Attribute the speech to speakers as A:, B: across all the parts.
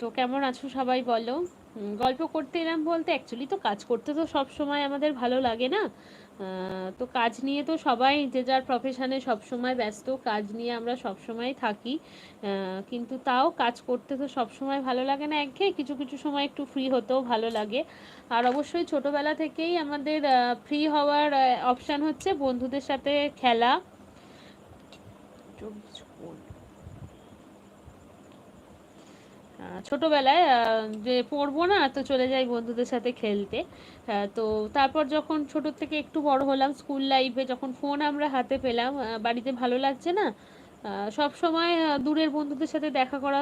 A: তো কেমন আছো সবাই বলো? গল্প করতে এলাম বলতে অ্যাকচুয়ালি তো কাজ করতে তো সব সময় আমাদের ভালো লাগে না। তো কাজ নিয়ে তো সবাই যে যার প্রফেশনে সবসময় ব্যস্ত, কাজ নিয়ে আমরা সবসময় থাকি। কিন্তু তাও কাজ করতে তো সবসময় ভালো লাগে না একঘেয়ে, কিছু কিছু সময় একটু ফ্রি হতেও ভালো লাগে। আর অবশ্যই ছোটোবেলা থেকেই আমাদের ফ্রি হওয়ার অপশান হচ্ছে বন্ধুদের সাথে খেলা। ছোটোবেলায় যে পড়ব না, তো চলে যাই বন্ধুদের সাথে খেলতে। তো তারপর যখন ছোটো থেকে একটু বড় হলাম স্কুল লাইফে যখন ফোন আমরা হাতে পেলাম বাড়িতে ভালো লাগছে না সব সময় দূরের বন্ধুদের সাথে দেখা করা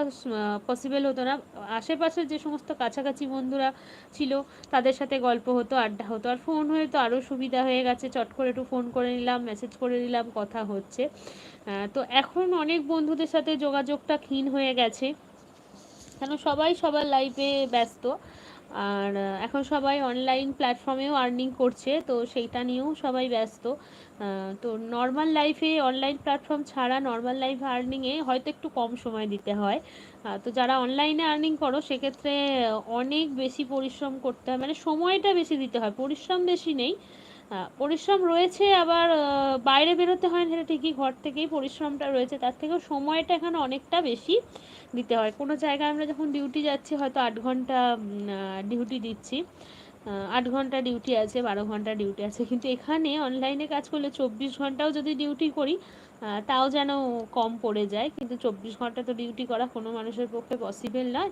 A: পসিবল হতো না। আশেপাশের যে সমস্ত কাছাকাছি বন্ধুরা ছিল, তাদের সাথে গল্প হতো, আড্ডা হতো। আর ফোন হয়ে তো আরও সুবিধা হয়ে গেছে, চট করে একটু ফোন করে নিলাম মেসেজ করে নিলাম, কথা হচ্ছে। তো এখন অনেক বন্ধুদের সাথে যোগাযোগটা ক্ষীণ হয়ে গেছে। কেন সবাই সবার লাইফে ব্যস্ত। আর এখন সবাই অনলাইন প্ল্যাটফর্মেও আর্নিং করছে, তো সেইটা নিয়েও সবাই ব্যস্ত। তো নর্মাল লাইফে অনলাইন প্ল্যাটফর্ম ছাড়া নর্মাল লাইফ আর্নিংয়ে হয়তো একটু কম সময় দিতে হয়। তো যারা অনলাইনে আর্নিং করো, সেক্ষেত্রে অনেক বেশি পরিশ্রম করতে হয়। মানে সময়টা বেশি দিতে হয়, পরিশ্রম বেশি নেই। পরিশ্রম রয়েছে, আবার বাইরে বেরোতে হয় না, সেটা ঠিকই ঘর থেকেই পরিশ্রমটা রয়েছে, তার থেকেও সময়টা এখানে অনেকটা বেশি দিতে হয়। কোনো জায়গায় আমরা যখন ডিউটি যাচ্ছি, হয়তো আট ঘণ্টা ডিউটি দিচ্ছি। আট ঘণ্টা ডিউটি আছে, বারো ঘণ্টা ডিউটি আছে। কিন্তু এখানে অনলাইনে কাজ করলে চব্বিশ ঘন্টাও যদি ডিউটি করি তাও যেন কম পড়ে যায়। কিন্তু চব্বিশ ঘণ্টা তো ডিউটি করা কোনো মানুষের পক্ষে পসিবল নয়।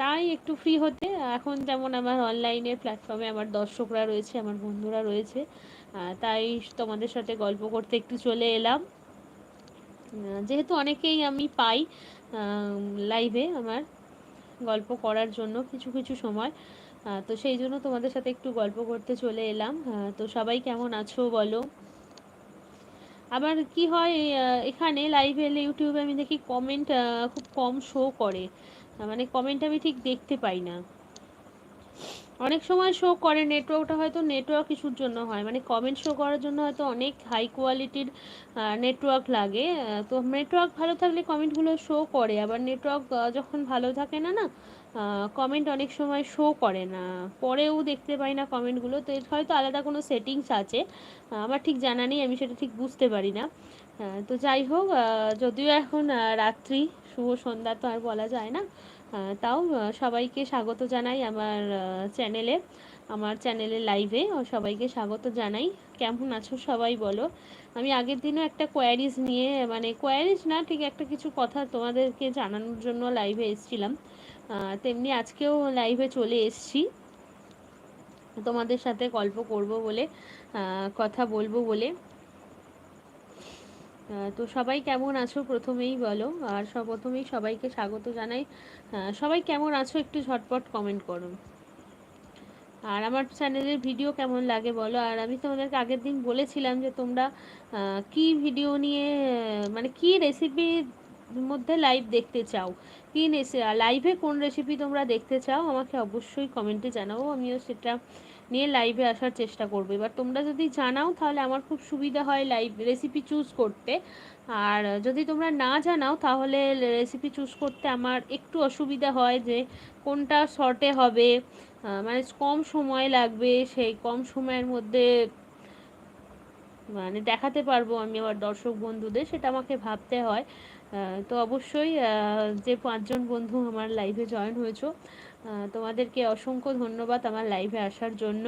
A: তাই একটু ফ্রি হতে। এখন যেমন আমার অনলাইনের প্ল্যাটফর্মে আমার দর্শকরা রয়েছে, আমার বন্ধুরা রয়েছে। তাই তোমাদের সাথে গল্প করতে একটু চলে এলাম। যেহেতু অনেকেই আমি পাই লাইভে আমার গল্প করার জন্য কিছু কিছু সময়। তো সেই জন্য তোমাদের সাথে একটু গল্প করতে চলে এলাম। তো সবাই কেমন আছো বলো? আবার কি হয় এখানে লাইভে এলে ইউটিউবে আমি দেখি কমেন্ট খুব কম শো করে। মানে কমেন্ট আমি ঠিক দেখতে পাই না। অনেক সময় শো করে নেটওয়ার্কটা হয়তো নেটওয়ার্ক ইস্যুর জন্য হয়। মানে কমেন্ট শো করার জন্য হয়তো অনেক হাই কোয়ালিটির নেটওয়ার্ক লাগে। তো নেটওয়ার্ক ভালো থাকলে কমেন্টগুলো শো করে। আবার নেটওয়ার্ক যখন ভালো থাকে না না কমেন্ট অনেক সময় শো করে না। পরেও দেখতে পাই না কমেন্টগুলো তো এর হয়তো আলাদা কোনো সেটিংস আছে। আমার ঠিক জানা নেই, আমি সেটা ঠিক বুঝতে পারি না। তো যাই হোক যদিও এখন রাত্রি, শুভ সন্ধ্যা তো আর বলা যায় না। তাও সবাইকে স্বাগত জানাই আমার চ্যানেলে আমার চ্যানেলে লাইভে সবাইকে স্বাগত জানাই। কেমন আছো সবাই বলো? আমি আগের দিনও একটা কোয়ারিজ নিয়ে মানে কোয়ারিজ না, ঠিক একটা কিছু কথা তোমাদেরকে জানানোর জন্য লাইভে এসেছিলাম। তেমনি আজকেও লাইভে চলে এসছি। তোমাদের সাথে গল্প করব বলে কথা বলব বলে। তো সবাই কেমন আছো প্রথমেই বলো? আর সব প্রথমেই সবাইকে স্বাগত জানাই। সবাই কেমন আছো একটু ঝটপট কমেন্ট করো। আর আমার চ্যানেলের ভিডিও কেমন লাগে বলো? আর আমি তোমাদেরকে আগের দিন বলেছিলাম যে তোমরা কি ভিডিও নিয়ে মানে কি রেসিপির মধ্যে লাইভ দেখতে চাও। কি লাইভে কোন রেসিপি তোমরা দেখতে চাও? আমাকে অবশ্যই কমেন্টে জানাও। আমিও সেটা নিয়ে লাইভে আসার চেষ্টা করব। এবার তোমরা যদি জানাও, তাহলে আমার খুব সুবিধা হয় লাইভ রেসিপি চুজ করতে। আর যদি তোমরা না জানাও, তাহলে রেসিপি চুজ করতে আমার একটু অসুবিধা হয় যে কোনটা শর্টে হবে। মানে কম সময় লাগবে, সেই কম সময়ের মধ্যে মানে দেখাতে পারব আমি আমার দর্শক বন্ধুদের, সেটা আমাকে ভাবতে হয়। তো অবশ্যই যে পাঁচজন বন্ধু আমার লাইভে জয়েন হয়েছো তোমাদেরকে অসংখ্য ধন্যবাদ আমার লাইভে আসার জন্য।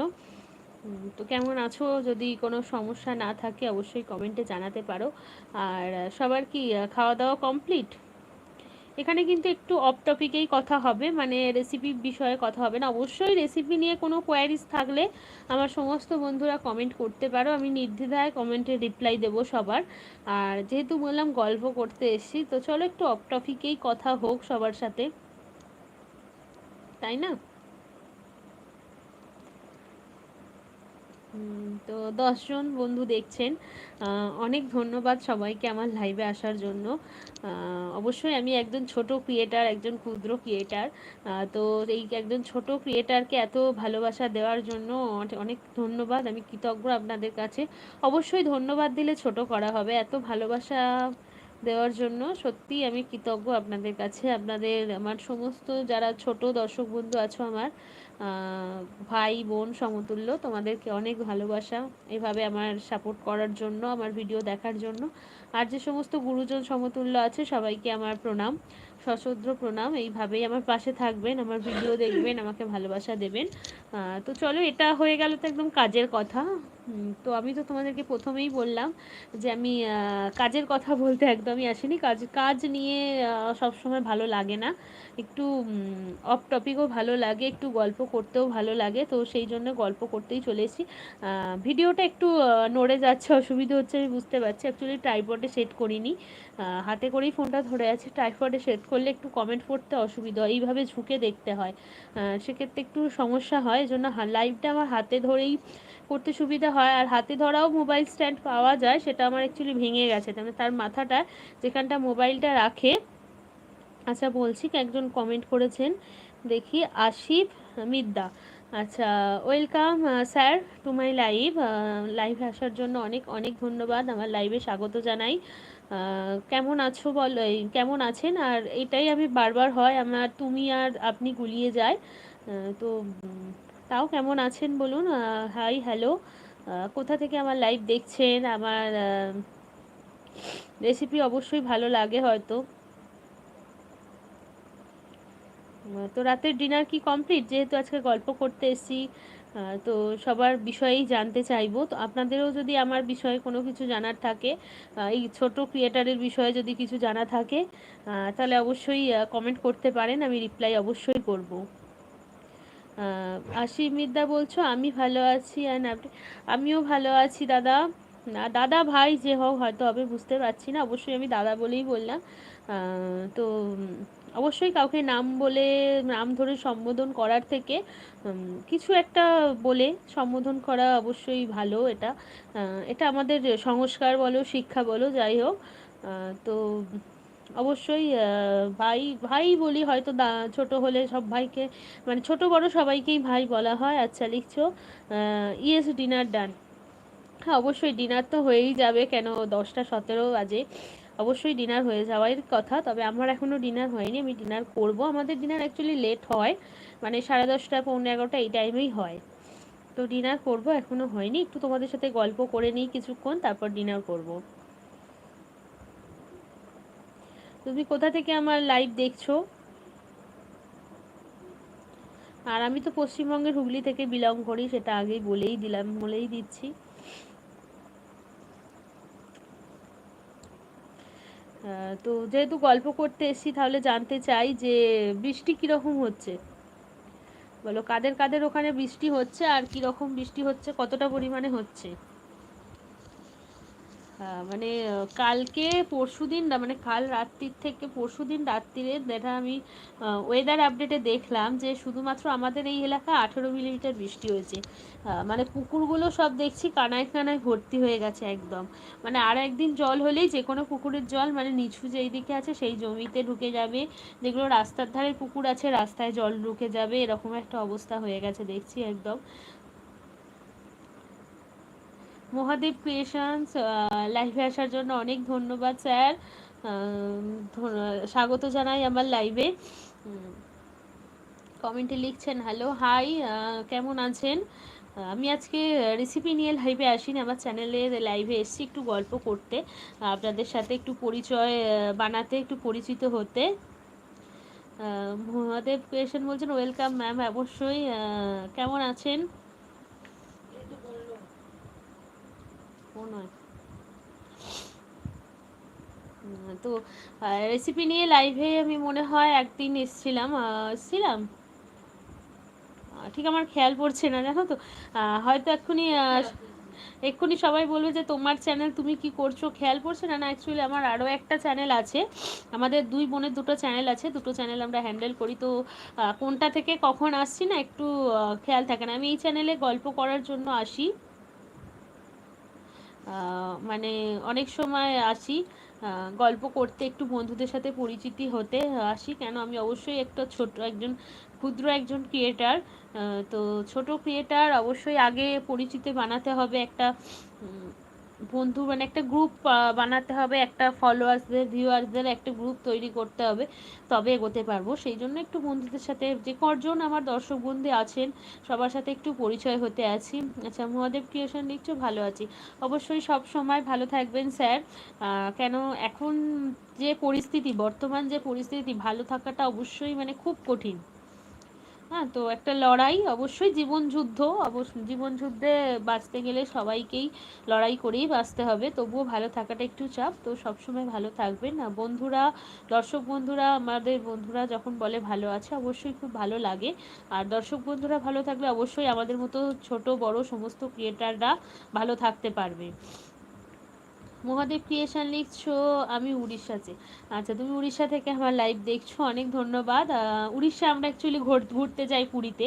A: তো কেমন আছো? যদি কোনো সমস্যা না থাকে, অবশ্যই কমেন্টে জানাতে পারো। আর সবার কি খাওয়া দাওয়া কমপ্লিট এখানে কিন্তু একটু অফ টপিকেই কথা হবে মানে রেসিপি বিষয়ে কথা হবে না। অবশ্যই রেসিপি নিয়ে কোনো কোয়ারিজ থাকলে আমার সমস্ত বন্ধুরা কমেন্ট করতে পারো। আমি নির্দ্বিধায় কমেন্টে রিপ্লাই দেব সবার। আর যেহেতু বললাম গল্প করতে এসেছি, তো চলো একটু অফ টপিকেই কথা হোক সবার সাথে। তাই না? তো দশজন বন্ধু দেখছেন অনেক ধন্যবাদ সবাইকে আমার লাইভে আসার জন্য। অবশ্যই আমি একজন ছোট ক্রিয়েটার একজন ক্ষুদ্র ক্রিয়েটার তো এই একজন ছোট ক্রিয়েটারকে এত ভালোবাসা দেওয়ার জন্য অনেক ধন্যবাদ। আমি কৃতজ্ঞ আপনাদের কাছে। অবশ্যই ধন্যবাদ দিলে ছোট করা হবে। এত ভালোবাসা দেওয়ার জন্য সত্যিই আমি কৃতজ্ঞ আপনাদের কাছে। আপনাদের, আমার সমস্ত যারা ছোট দর্শক বন্ধু আছো আমার ভাই, বোন, সমতুল্য, তোমাদেরকে অনেক ভালোবাসা। এভাবে আমার সাপোর্ট করার জন্য, আমার ভিডিও দেখার জন্য। আর যে সমস্ত গুরুজন সমতুল্য আছে, সবাইকে আমার প্রণাম সশ্রদ্ধ প্রণাম। এইভাবেই আমার পাশে থাকবেন, আমার ভিডিও দেখবেন, আমাকে ভালোবাসা দেবেন। তো চলো, এটা হয়ে গেল তো একদম কাজের কথা। তো আমি তো তোমাদেরকে প্রথমেই বললাম যে আমি কাজের কথা বলতে একদমই আসিনি। কাজ কাজ নিয়ে সবসময় ভালো লাগে না। একটু অফ টপিকও ভালো লাগে, একটু গল্প করতেও ভালো লাগে। তো সেই জন্য গল্প করতেই চলে এসেছি। ভিডিওটা একটু নড়ে যাচ্ছে, অসুবিধা হচ্ছে, আমি বুঝতে পারছি। অ্যাকচুয়ালি ট্রাইপডে সেট করিনি। হাতে করেই ফোনটা ধরে আছে। ট্রাইপডে সেট করলে একটু কমেন্ট পড়তে অসুবিধা হয়। এইভাবে ঝুঁকে দেখতে হয়। সেক্ষেত্রে একটু সমস্যা হয়। জন্য লাইভটা আমার হাতে ধরেই করতে সুবিধা হয়, আর হাতে ধরাও মোবাইল স্ট্যান্ড পাওয়া যায়, সেটা আমার অ্যাকচুয়ালি ভেঙে গেছে। মানে তার মাথাটা যেখানটা মোবাইলটা রাখে আচ্ছা বলছি, একজন কমেন্ট করেছেন, দেখি, আশিফ মিদ্দা। আচ্ছা welcome sir to my live লাইভে আসার জন্য অনেক অনেক ধন্যবাদ, আমার লাইভে স্বাগত জানাই। কেমন আছো বল কেমন আছেন? আর এটাই আমি বারবার হয়, আমার, তুমি আর আপনি গুলিয়ে যায়। তো তাও কেমন আছেন বলুন? হাই হ্যালো কোথা থেকে আমার লাইভ দেখছেন? আমার রেসিপি অবশ্যই ভালো লাগে হয়তো। তো রাতের ডিনার কি কমপ্লিট যেহেতু আজকে গল্প করতে এসেছি তো সবার বিষয়েই জানতে চাইব। তো আপনাদেরও যদি আমার বিষয়ে কোনো কিছু জানার থাকে এই ছোট ক্রিয়েটারের বিষয়ে যদি কিছু জানা থাকে তাহলে অবশ্যই কমেন্ট করতে পারেন, আমি রিপ্লাই অবশ্যই করব। আশি মিদ্দা বলছো, আমি ভালো আছি অ্যান্ড আপনি, আমিও ভালো আছি দাদা। না দাদা ভাই যে হোক, হয়তো হবে, বুঝতে পারছি না, অবশ্যই আমি দাদা বলেই বললাম। তো অবশ্যই কাউকে নাম বলে, নাম ধরে সম্বোধন করার থেকে কিছু একটা বলে সম্বোধন করা অবশ্যই ভালো এটা। এটা আমাদের সংস্কার বলো, শিক্ষা বলো, যাই হোক। তো অবশ্যই ভাই ভাই বলি হয়তো দা ছোটো হলে সব ভাইকে মানে ছোট বড় সবাইকেই ভাই বলা হয়। আচ্ছা লিখছো? Yes, dinner done. হ্যাঁ অবশ্যই ডিনার তো হয়েই যাবে, কেন দশটা সতেরো বাজে। অবশ্যই ডিনার হয়ে যাওয়ার কথা, তবে আমার এখনও ডিনার হয়নি, আমি ডিনার করব। আমাদের ডিনার অ্যাকচুয়ালি লেট হয় মানে সাড়ে দশটা, পৌনে এগারোটা এই টাইমেই হয়। তো ডিনার করব এখনও হয়নি। একটু তোমাদের সাথে গল্প করে নিই কিছুক্ষণ, তারপর ডিনার করব। তুমি কোথা থেকে আমার লাইভ দেখছ? আর আমি তো পশ্চিমবঙ্গের হুগলি থেকে বিলং করি, সেটা আগেই বলেই দিলাম, বলেই দিচ্ছি। তো যেহেতু গল্প করতে এসেছি, তাহলে জানতে চাই যে বৃষ্টি কীরকম হচ্ছে? বলো, কাদের কাদের ওখানে বৃষ্টি হচ্ছে, আর কীরকম বৃষ্টি হচ্ছে, কতটা পরিমাণে হচ্ছে? মানে কালকে পরশু দিন না মানে কাল রাত্রির থেকে পরশু দিন রাত্রিরে যেটা আমি ওয়েদার আপডেটে দেখলাম যে শুধুমাত্র আমাদের এই এলাকায় আঠেরো মিলিমিটার বৃষ্টি হয়েছে। মানে পুকুরগুলো সব দেখছি কানায় কানায় ভর্তি হয়ে গেছে একদম। মানে আর একদিন জল হলেই যে কোনো পুকুরের জল মানে নিচু যেই দিকে আছে সেই জমিতে ঢুকে যাবে। যেগুলো রাস্তার ধারে পুকুর আছে রাস্তায় জল ঢুকে যাবে, এরকম একটা অবস্থা হয়ে গেছে দেখছি একদম। মহাদেব ক্রিয়েশনস লাইভে আসার জন্য অনেক ধন্যবাদ, স্যার। স্বাগত জানাই আমার লাইভে কমেন্টে লিখছেন হ্যালো হাই কেমন আছেন? আমি আজকে রেসিপি নিয়ে লাইভে আসিনি, আমার চ্যানেলে লাইভে এসেছি একটু গল্প করতে, আপনাদের সাথে একটু পরিচয় বানাতে, একটু পরিচিত হতে। মহাদেব ক্রিয়েশন বলছেন ওয়েলকাম ম্যাম অবশ্যই কেমন আছেন? নয়। তো রেসিপি নিয়ে লাইভে আমি মনে হয় একদিন এসছিলাম এসছিলাম? ঠিক আমার খেয়াল পড়ছে না, জানো তো? হয়তো এক্ষুনি এক্ষুনি সবাই বলবে যে তোমার চ্যানেল তুমি কি করছ, খেয়াল পড়ছে না? না অ্যাকচুয়ালি আমার আরও একটা চ্যানেল আছে। আমাদের দুই বোনের দুটো চ্যানেল আছে, দুটো চ্যানেল আমরা হ্যান্ডেল করি। তো কোনটা থেকে কখন আসছি না একটু খেয়াল থাকে না। আমি এই চ্যানেলে গল্প করার জন্য আসি। মানে অনেক সময় আসি গল্প করতে, একটু বন্ধুদের সাথে পরিচিতি হতে আসি। কেন? আমি অবশ্যই একটা ছোট একজন, ক্ষুদ্র একজন ক্রিয়েটার তো ছোট ক্রিয়েটার অবশ্যই আগে পরিচিতি বানাতে হবে একটা বন্ধু মানে একটা গ্রুপ বানাতে হবে, একটা ফলোয়ার্সদের ভিউয়ার্সদের একটা গ্রুপ তৈরি করতে হবে, তবে এগোতে পারব। সেই জন্য একটু বন্ধুদের সাথে, যে কজন আমার দর্শক বন্ধু আছেন, সবার সাথে একটু পরিচয় হতে আছি। আচ্ছা মহাদেব ক্রিয়েশন লিখছো ভালো আছি। অবশ্যই সব সময় ভালো থাকবেন, স্যার। কেন এখন যে পরিস্থিতি, বর্তমান যে পরিস্থিতি, ভালো থাকাটা অবশ্যই মানে খুব কঠিন। হ্যাঁ তো একটা লড়াই, অবশ্যই জীবন যুদ্ধ, অবশ্য জীবন যুদ্ধে বাঁচতে গেলে সবাইকেই লড়াই করেই বাঁচতে হবে। তবুও ভালো থাকাটা একটু চাপ। তো সবসময় ভালো থাকবেন। না বন্ধুরা, দর্শক বন্ধুরা, আমাদের বন্ধুরা যখন বলে ভালো আছে, অবশ্যই খুব ভালো লাগে। আর দর্শক বন্ধুরা ভালো থাকলে অবশ্যই আমাদের মতো ছোট, বড় সমস্ত ক্রিয়েটাররা ভালো থাকতে পারবে। মহাদেব ক্রিয়েশন লিখছো, আমি উড়িষ্যাতে আচ্ছা তুমি উড়িষ্যা থেকে আমার লাইভ দেখছ, অনেক ধন্যবাদ। উড়িষ্যা আমরা অ্যাকচুয়ালি ঘুরতে যাই পুরীতে,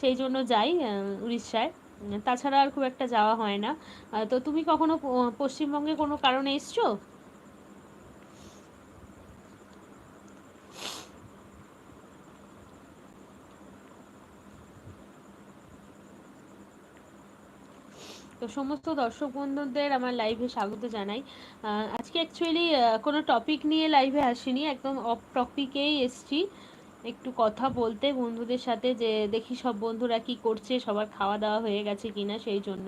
A: সেই জন্য যাই উড়িষ্যায়। তাছাড়া আর খুব একটা যাওয়া হয় না। তো তুমি কখনো পশ্চিমবঙ্গে কোনো কারণে এসছো? তো সমস্ত দর্শক বন্ধুদের আমার লাইভে স্বাগত জানাই। আজকে অ্যাকচুয়ালি কোনো টপিক নিয়ে লাইভে আসিনি, একদম অফ টপিকেই এসছি। একটু কথা বলতে বন্ধুদের সাথে যে দেখি সব বন্ধুরা কি করছে, সবার খাওয়া দাওয়া হয়ে গেছে কিনা সেই জন্য।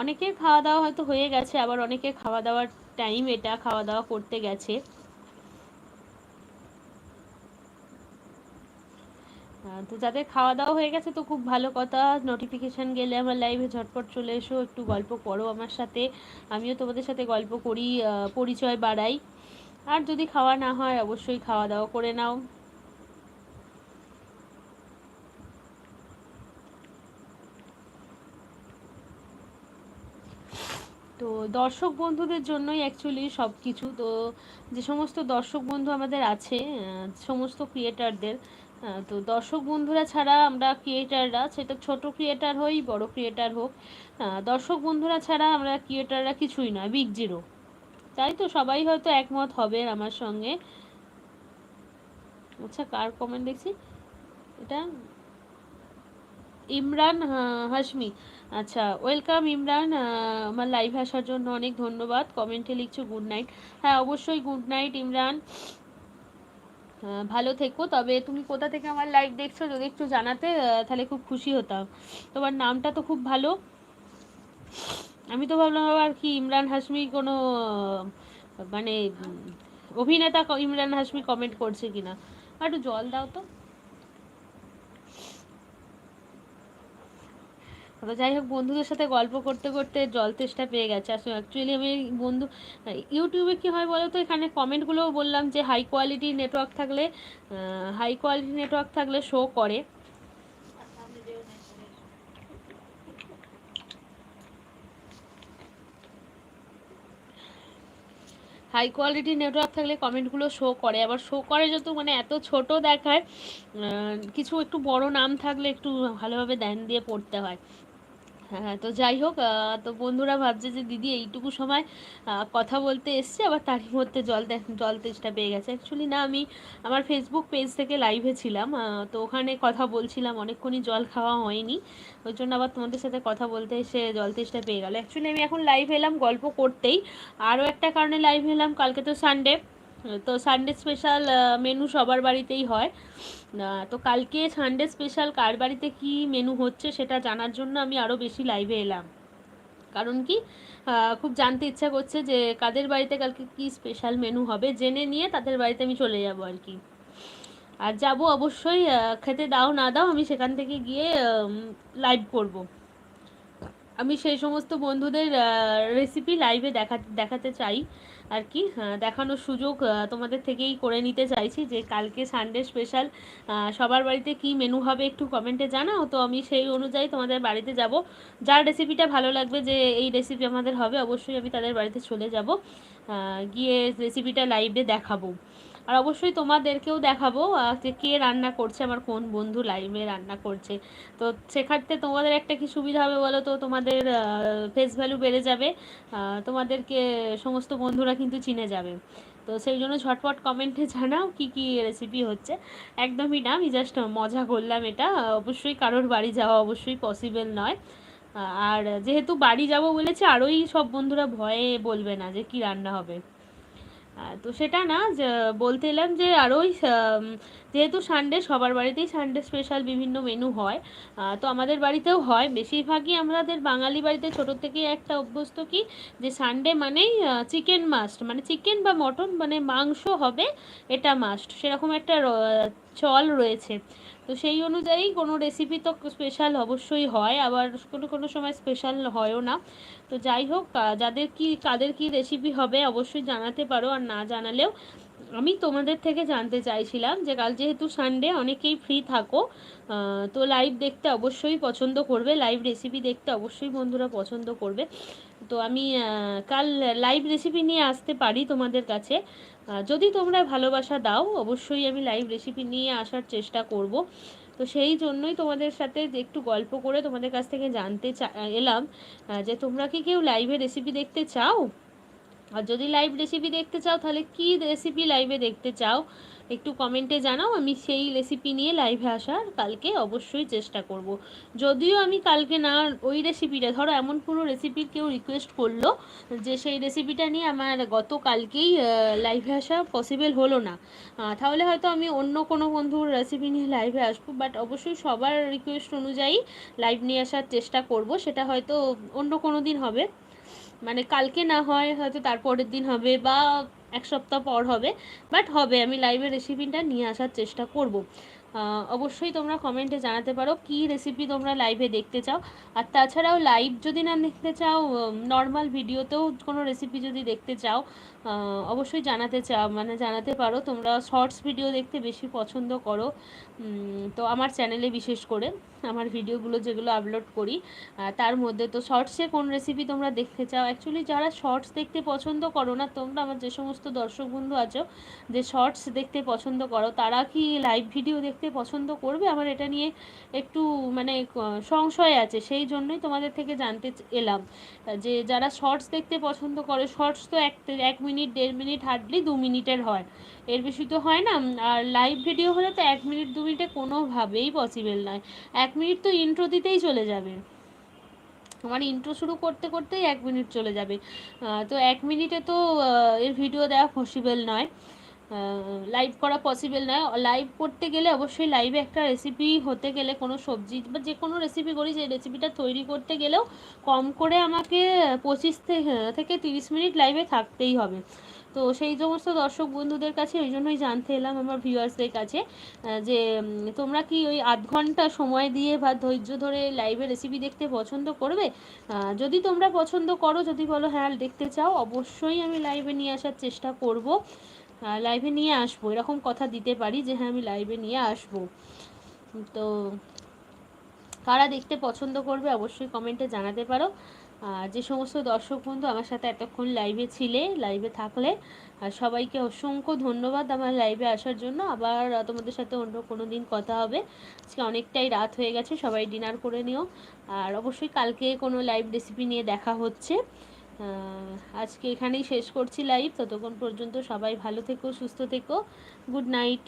A: অনেকের খাওয়া দাওয়া হয়তো হয়ে গেছে, আবার অনেকের খাওয়া দাওয়ার টাইম এটা, খাওয়া দাওয়া করতে গেছে। তো যাদের খাওয়া দাওয়া হয়ে গেছে তো খুব ভালো কথা। নোটিফিকেশান গেলে আমার লাইভে ঝটপট চলে এসো, একটু গল্প করো আমার সাথে। আমিও তোমাদের সাথে গল্প করি পরিচয় বাড়াই। আর যদি খাওয়া না হয়, অবশ্যই খাওয়া দাওয়া করে নাও। তো দর্শক বন্ধুদের জন্যই অ্যাকচুয়ালি সব কিছু তো যে সমস্ত দর্শক বন্ধু আমাদের আছে সমস্ত ক্রিয়েটারদের তো দর্শক বন্ধুরা ছাড়া আমরা ক্রিয়েটাররা সেটা ছোট ক্রিয়েটার হই, বড় ক্রিয়েটার হোক দর্শক বন্ধুরা ছাড়া আমরা ক্রিয়েটাররা কিছুই নয় বিগ জিরো তাই তো সবাই হয়তো একমত হবে আমার সঙ্গে। আচ্ছা কার কমেন্ট দেখছি? এটা ইমরান হাসমি আচ্ছা ওয়েলকাম ইমরান আমার লাইভ আসার জন্য অনেক ধন্যবাদ। কমেন্টে লিখছো গুড নাইট হ্যাঁ অবশ্যই গুড নাইট ইমরান। ভালো থেকো। তবে তুমি কোথা থেকে আমার লাইভ দেখছ যদি একটু জানাতে তাহলে খুব খুশি হতাম। তোমার নামটা তো খুব ভালো। আমি তো ভাবলাম আবার কি, ইমরান হাসমি কোনো মানে অভিনেতা ইমরান হাসমি কমেন্ট করছে কিনা। একটু জল দাও তো। তো যাই হোক, বন্ধুদের সাথে গল্প করতে করতে জল তেষ্টা পেয়ে গেছে। আসলে অ্যাকচুয়ালি আমি বন্ধু ইউটিউবে কী হয় বলো তো এখানে কমেন্টগুলোও বললাম যে হাই কোয়ালিটি নেটওয়ার্ক থাকলে হাই কোয়ালিটি নেটওয়ার্ক থাকলে শো করে। হাই কোয়ালিটি নেটওয়ার্ক থাকলে কমেন্টগুলো শো করে। আবার শো করে যত মানে এত ছোট দেখায় কিছু একটু বড় নাম থাকলে একটু ভালোভাবে ধ্যান দিয়ে পড়তে হয়। হ্যাঁ তো যাই হোক তো বন্ধুরা ভাবছে যে দিদি এইটুকু সময় কথা বলতে এসছে, আবার তারই মধ্যে জল জল তেষ্টা পেয়ে গেছে। অ্যাকচুয়ালি না, আমি আমার ফেসবুক পেজ থেকে লাইভে ছিলাম তো ওখানে কথা বলছিলাম, অনেকক্ষণই জল খাওয়া হয়নি। ওই জন্য আবার তোমাদের সাথে কথা বলতে এসে জল তেষ্টা পেয়ে গেল। অ্যাকচুয়ালি আমি এখন লাইভ এলাম গল্প করতেই। আরও একটা কারণে লাইভ এলাম, কালকে তো সানডে তো সানডে স্পেশাল মেনু সবার বাড়িতেই হয়। তো কালকে সানডে স্পেশাল কার বাড়িতে কি মেনু হচ্ছে সেটা জানার জন্য আমি আরও বেশি লাইভে এলাম। কারণ কি খুব জানতে ইচ্ছা করছে যে কাদের বাড়িতে কালকে কি স্পেশাল মেনু হবে, জেনে নিয়ে তাদের বাড়িতে আমি চলে যাব আর কি। আর যাব অবশ্যই খেতে দাও না দাও আমি সেখান থেকে গিয়ে লাইভ করব। আমি সেই সমস্ত বন্ধুদের রেসিপি লাইভে দেখা, দেখাতে চাই। আর কি দেখানোর সুযোগ তোমাদের থেকেই করে নিতে চাইছি যে কালকে সানডে স্পেশাল সবার বাড়িতে কি মেনু হবে একটু কমেন্টে জানাও। তো আমি সেই অনুযায়ী তোমাদের বাড়িতে যাব। যার রেসিপিটা ভালো লাগবে যে এই রেসিপি আমাদের হবে, অবশ্যই আমি তাদের বাড়িতে চলে যাব গিয়ে রেসিপিটা লাইভে দেখাবো। আর অবশ্যই তোমাদেরকেও দেখাবো যে কে রান্না করছে, আমার কোন বন্ধু লাইভে রান্না করছে। তো সেক্ষেত্রে তোমাদের একটা কি সুবিধা হবে বলো তো? তোমাদের ফেস ভ্যালু বেড়ে যাবে তোমাদেরকে সমস্ত বন্ধুরা কিন্তু চিনে যাবে। তো সেই জন্য ঝটপট কমেন্টে জানাও কি কি রেসিপি হচ্ছে। একদমই না, আমি জাস্ট মজা করলাম এটা। অবশ্যই কারোর বাড়ি যাওয়া অবশ্যই পসিবল নয়। আর যেহেতু বাড়ি যাব বলেছে, আরোই সব বন্ধুরা ভয়ে বলবে না যে কি রান্না হবে। তো সেটা না যে বলতে এলাম যে আরও যেহেতু সানডে সবার বাড়িতেই সানডে স্পেশাল বিভিন্ন মেনু হয়। তো আমাদের বাড়িতেও হয়। বেশিরভাগই আমাদের বাঙালি বাড়িতে ছোটোর থেকেই একটা অভ্যস্ত কি? যে সানডে মানেই চিকেন মাস্ট মানে চিকেন বা মটন মানে মাংস হবে, এটা মাস্ট সেরকম একটা চল রয়েছে। তো সেই অনুযায়ী কোনো রেসিপি তো স্পেশাল অবশ্যই হয়। আবার কোনো কোনো সময় স্পেশাল হয়ও না। তো যাই হোক যাদের কি, কাদের কি রেসিপি হবে, অবশ্যই জানাতে পারো। আর না জানালেও আমি তোমাদের থেকে জানতে চাইছিলাম যে কাল যেহেতু সানডে অনেকেই ফ্রি থাকো তো লাইভ দেখতে অবশ্যই পছন্দ করবে লাইভ রেসিপি দেখতে অবশ্যই বন্ধুরা পছন্দ করবে। তো আমি কাল লাইভ রেসিপি নিয়ে আসতে পারি তোমাদের কাছে। যদি তোমরা ভালোবাসা দাও, অবশ্যই আমি লাইভ রেসিপি নিয়ে আসার চেষ্টা করব। তো সেই জন্যই তোমাদের সাথে একটু গল্প করে তোমাদের কাছ থেকে জানতে এলাম যে তোমরা কি কেউ লাইভে রেসিপি দেখতে চাও? আর যদি লাইভ রেসিপি দেখতে চাও, তাহলে কি রেসিপি লাইভে দেখতে চাও, একটু কমেন্টে জানাও, আমি সেই রেসিপি নিয়ে লাইভে আসার কালকে অবশ্যই চেষ্টা করব। যদিও আমি কালকে না, ওই রেসিপিটা ধরো এমন কোনো রেসিপির কেউ রিকোয়েস্ট করল যে সেই রেসিপিটা নিয়ে আমার গতকালকেই লাইভে আসা পসিবল হলো না তাহলে হয়তো আমি অন্য কোনো বন্ধুর রেসিপি নিয়ে লাইভে আসব বাট অবশ্যই সবার রিকোয়েস্ট অনুযায়ী লাইভ নিয়ে আসার চেষ্টা করব, সেটা হয়তো অন্য কোনো দিন হবে মানে কালকে না হয় হয়তো তারপরের দিন হবে বা এক সপ্তাহ পর হবে বাট হবে। আমি লাইভে রেসিপিটা নিয়ে আসার চেষ্টা করব। অবশ্যই তোমরা কমেন্টে জানাতে পারো কি রেসিপি তোমরা লাইভে দেখতে চাও। আর তাছাড়াও লাইভ যদি না দেখতে চাও নর্মাল ভিডিওতেও কোনো রেসিপি যদি দেখতে চাও অবশ্যই জানাতে চাও মানে জানাতে পারো। তোমরা শর্টস ভিডিও দেখতে বেশি পছন্দ করো। তো আমার চ্যানেলে বিশেষ করে আমার ভিডিওগুলো যেগুলো আপলোড করি তার মধ্যে তো শর্টসে কোন রেসিপি তোমরা দেখতে চাও? অ্যাকচুয়ালি যারা শর্টস দেখতে পছন্দ করো না, তোমরা আমার যে সমস্ত দর্শক বন্ধু আছো, যে শর্টস দেখতে পছন্দ করো, তারা কি লাইভ ভিডিও দেখতে পছন্দ করবে? আমার এটা নিয়ে একটু মানে সংশয় আছে। সেই জন্যই তোমাদের থেকে জানতে এলাম। যে যারা শর্টস দেখতে পছন্দ করে শর্টস তো এক এক মিনিট দেড় মিনিট হার্ডলি দু মিনিটের হয়। এর বেশি তো হয় না। আর লাইভ ভিডিও হলে তো এক মিনিট, দু মিনিটে কোনোভাবেই পসিবল নয়। এক মিনিট তো ইন্ট্রো দিতেই চলে যাবে। আমার ইন্ট্রো শুরু করতে করতেই এক মিনিট চলে যাবে। তো এক মিনিটে তো এর ভিডিও দেওয়া পসিবল নয়। লাইভ করা পসিবল নয় লাইভ করতে গেলে অবশ্যই লাইভে একটা রেসিপি হতে গেলে কোনো সবজি বা যে কোনো রেসিপি করি, সেই রেসিপিটা তৈরি করতে গেলেও কম করে আমাকে পঁচিশ থেকে তিরিশ মিনিট লাইভে থাকতেই হবে। তো সেই সমস্ত দর্শক বন্ধুদের কাছে ওই জন্যই জানতে এলাম আমার ভিউয়ার্সদের কাছে যে তোমরা কি ওই আধ ঘণ্টা সময় দিয়ে বা ধৈর্য ধরে লাইভে রেসিপি দেখতে পছন্দ করবে? যদি তোমরা পছন্দ করো, যদি বলো হ্যাঁ দেখতে চাও, অবশ্যই আমি লাইভে নিয়ে আসার চেষ্টা করব। লাইভে নিয়ে আসব। এরকম কথা দিতে পারি যে হ্যাঁ আমি লাইভে নিয়ে আসব। তো কারা দেখতে পছন্দ করবে অবশ্যই কমেন্টে জানাতে পারো। যে সমস্ত দর্শক বন্ধু আমার সাথে এতক্ষণ লাইভে ছিলে লাইভে থাকলে, আর সবাইকে অসংখ্য ধন্যবাদ আমার লাইভে আসার জন্য। আবার তোমাদের সাথে অন্য কোনো দিন কথা হবে। আজকে অনেকটাই রাত হয়ে গেছে, সবাই ডিনার করে নিও। আর অবশ্যই কালকে কোনো লাইভ রেসিপি নিয়ে দেখা হচ্ছে। আজকে এখানেই শেষ করছি লাইভ ততক্ষণ পর্যন্ত সবাই ভালো থেকো সুস্থ থেকো। Good night